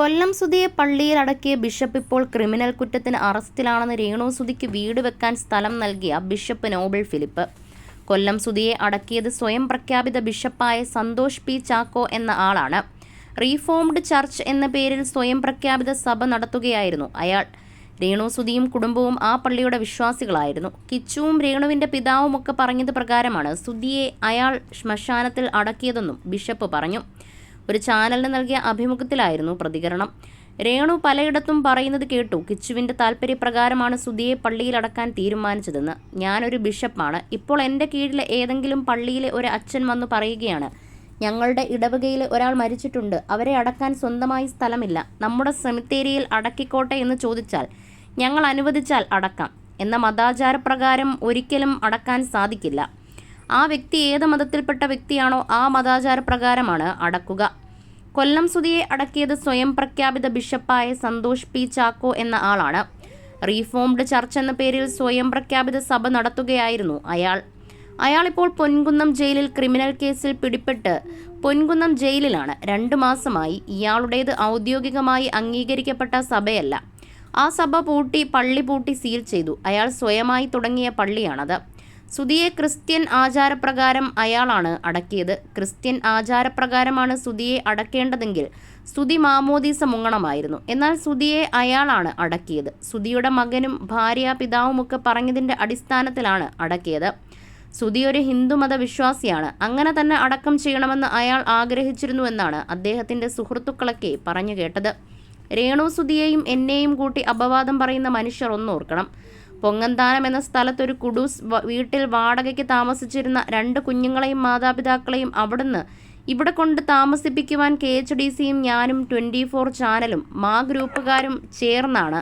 കൊല്ലം സുധിയെ പള്ളിയിൽ അടക്കിയ ബിഷപ്പ് ഇപ്പോൾ ക്രിമിനൽ കുറ്റത്തിന് അറസ്റ്റിലാണെന്ന് രേണു സുധിക്ക് വീട് വെക്കാൻ സ്ഥലം നൽകിയ ബിഷപ്പ് നോബിൾ ഫിലിപ്പ്. കൊല്ലം സുധിയെ അടക്കിയത് സ്വയം പ്രഖ്യാപിത ബിഷപ്പായ സന്തോഷ് പി ചാക്കോ എന്ന ആളാണ്. റീഫോംഡ് ചർച്ച് എന്ന പേരിൽ സ്വയം പ്രഖ്യാപിത സഭ നടത്തുകയായിരുന്നു അയാൾ. രേണു സുധിയും കുടുംബവും ആ പള്ളിയുടെ വിശ്വാസികളായിരുന്നു. കിച്ചുവും രേണുവിന്റെ പിതാവുമൊക്കെ പറഞ്ഞത് പ്രകാരമാണ് സുധിയെ അയാൾ ശ്മശാനത്തിൽ അടക്കിയതെന്നും ബിഷപ്പ് പറഞ്ഞു. ഒരു ചാനലിന് നൽകിയ അഭിമുഖത്തിലായിരുന്നു പ്രതികരണം. രേണു പലയിടത്തും പറയുന്നത് കേട്ടു കിച്ചുവിന്റെ താല്പര്യപ്രകാരമാണ് സുധിയെ പള്ളിയിൽ അടക്കാൻ തീരുമാനിച്ചതെന്ന്. ഞാനൊരു ബിഷപ്പാണ്. ഇപ്പോൾ എന്റെ കീഴിലെ ഏതെങ്കിലും പള്ളിയിലെ ഒരു അച്ഛൻ വന്നു പറയുകയാണ്. ഞങ്ങളുടെ ഇടവകയിൽ ഒരാൾ മരിച്ചിട്ടുണ്ട്. അവരെ അടക്കാൻ സ്വന്തമായി സ്ഥലമില്ല. നമ്മുടെ സെമിത്തേരിയിൽ അടക്കിക്കോട്ടെ എന്ന് ചോദിച്ചാൽ ഞങ്ങൾ അനുവദിച്ചാൽ അടക്കാം. എന്ന മതാചാരപ്രകാരം ഒരിക്കലും അടക്കാൻ സാധിക്കില്ല. ആ വ്യക്തി ഏത് മതത്തിൽപ്പെട്ട വ്യക്തിയാണോ ആ മതാചാരപ്രകാരമാണ് അടക്കുക. കൊല്ലം സുധിയെ അടക്കിയത് സ്വയം പ്രഖ്യാപിത ബിഷപ്പായ സന്തോഷ് പി ചാക്കോ എന്ന ആളാണ്. റീഫോംഡ് ചർച്ച് എന്ന പേരിൽ സ്വയം പ്രഖ്യാപിത സഭ നടത്തുകയായിരുന്നു അയാൾ. അയാളിപ്പോൾ പൊൻകുന്നം ജയിലിൽ ക്രിമിനൽ കേസിൽ പിടിപ്പെട്ട് പൊൻകുന്നം ജയിലിലാണ്. രണ്ടു മാസമായി ഇയാളുടേത് ഔദ്യോഗികമായി അംഗീകരിക്കപ്പെട്ട സഭയല്ല. ആ സഭ പൂട്ടി പള്ളി പൂട്ടി സീൽ ചെയ്തു. അയാൾ സ്വയമായി തുടങ്ങിയ പള്ളിയാണത്. സുധിയെ ക്രിസ്ത്യൻ ആചാരപ്രകാരം അയാളാണ് അടക്കിയത്. ക്രിസ്ത്യൻ ആചാരപ്രകാരമാണ് സുധിയെ അടക്കേണ്ടതെങ്കിൽ സുധി മാമോദീസ മുങ്ങണമായിരുന്നു. എന്നാൽ സുധിയെ അയാളാണ് അടക്കിയത്. സുധിയുടെ മകനും ഭാര്യ പിതാവുമൊക്കെ പറഞ്ഞതിന്റെ അടിസ്ഥാനത്തിലാണ് അടക്കിയത്. സുധി ഒരു ഹിന്ദുമത വിശ്വാസിയാണ് അങ്ങനെ തന്നെ അടക്കം ചെയ്യണമെന്ന് അയാൾ ആഗ്രഹിച്ചിരുന്നു എന്നാണ് അദ്ദേഹത്തിന്റെ സുഹൃത്തുക്കളൊക്കെ പറഞ്ഞു കേട്ടത്. രേണു സുധിയെയും എന്നെയും കൂട്ടി അപവാദം പറയുന്ന മനുഷ്യർ ഒന്നോർക്കണം പൊങ്ങന്താനം എന്ന സ്ഥലത്തൊരു കുടൂസ് വീട്ടിൽ വാടകയ്ക്ക് താമസിച്ചിരുന്ന രണ്ട് കുഞ്ഞുങ്ങളെയും മാതാപിതാക്കളെയും അവിടുന്ന് ഇവിടെ കൊണ്ട് താമസിപ്പിക്കുവാൻ കെ എച്ച് ഡി സിയും ഞാനും ട്വന്റി ഫോർ ചാനലും മാ ഗ്രൂപ്പുകാരും ചേർന്നാണ്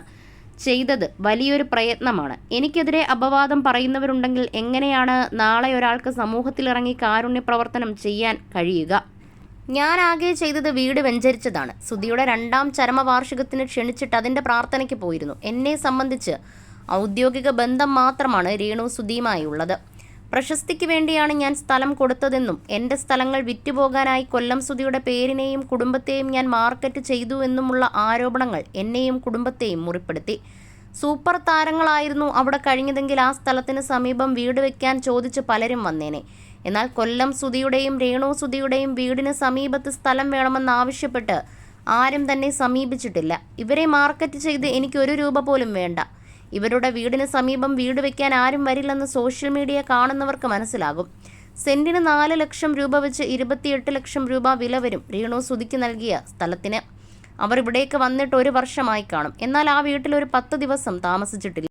ചെയ്തത്. വലിയൊരു പ്രയത്നമാണ്. എനിക്കെതിരെ അപവാദം പറയുന്നവരുണ്ടെങ്കിൽ എങ്ങനെയാണ് നാളെ ഒരാൾക്ക് സമൂഹത്തിലിറങ്ങി കാരുണ്യ പ്രവർത്തനം ചെയ്യാൻ കഴിയുക? ഞാൻ ആകെ ചെയ്തത് വീട് വെഞ്ചരിച്ചതാണ്. സുധിയുടെ രണ്ടാം ചരമവാർഷികത്തിന് ക്ഷണിച്ചിട്ട് അതിന്റെ പ്രാർത്ഥനയ്ക്ക് പോയിരുന്നു. എന്നെ സംബന്ധിച്ച് ഔദ്യോഗിക ബന്ധം മാത്രമാണ് രേണു സുധിയുമായി ഉള്ളത് പ്രശസ്തിക്ക് വേണ്ടിയാണ് ഞാൻ സ്ഥലം കൊടുത്തതെന്നും എന്റെ സ്ഥലങ്ങൾ വിറ്റുപോകാനായി കൊല്ലം സുധിയുടെ പേരിനെയും കുടുംബത്തെയും ഞാൻ മാർക്കറ്റ് ചെയ്തു എന്നുമുള്ള ആരോപണങ്ങൾ എന്നെയും കുടുംബത്തെയും മുറിപ്പെടുത്തി. സൂപ്പർ താരങ്ങളായിരുന്നു അവിടെ കഴിഞ്ഞതെങ്കിൽ ആ സ്ഥലത്തിന് സമീപം വീട് വെക്കാൻ ചോദിച്ച് പലരും വന്നേനെ. എന്നാൽ കൊല്ലം സുധിയുടെയും രേണു സുധിയുടെയും വീടിന് സമീപത്ത് സ്ഥലം വേണമെന്നാവശ്യപ്പെട്ട് ആരും തന്നെ സമീപിച്ചിട്ടില്ല. ഇവരെ മാർക്കറ്റ് ചെയ്ത് എനിക്കൊരു രൂപ പോലും വേണ്ട. ഇവരുടെ വീടിന് സമീപം വീട് വെക്കാൻ ആരും വരില്ലെന്ന് സോഷ്യൽ മീഡിയ കാണുന്നവർക്ക് മനസ്സിലാകും. സെന്റിന് നാല് ലക്ഷം രൂപ വെച്ച് ഇരുപത്തിയെട്ട് ലക്ഷം രൂപ വില വരും രേണു സുതിക്ക് നൽകിയ സ്ഥലത്തിന്. അവർ ഇവിടേക്ക് വന്നിട്ട് ഒരു വർഷമായി കാണും. എന്നാൽ ആ വീട്ടിൽ ഒരു പത്ത് ദിവസം താമസിച്ചിട്ടില്ല.